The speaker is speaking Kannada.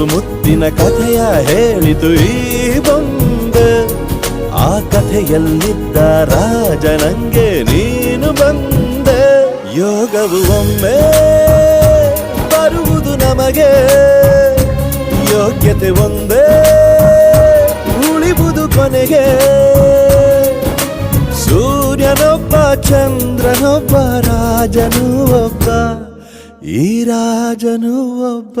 ಒಂದು ಮುತ್ತಿನ ಕಥೆಯ ಹೇಳಿತು ಈ ಬಂದ ಆ ಕಥೆಯಲ್ಲಿದ್ದ ರಾಜ ನಂಗೆ ನೀನು ಬಂದ. ಯೋಗವು ಒಮ್ಮೆ ಬರುವುದು ನಮಗೆ. ಯೋಗ್ಯತೆ ಒಂದೇ ಉಳಿಬುದು ಕೊನೆಗೆ. ಸೂರ್ಯನೊಬ್ಬ, ಚಂದ್ರನೊಬ್ಬ, ರಾಜನು ಒಬ್ಬ, ಈ ರಾಜನು ಒಬ್ಬ.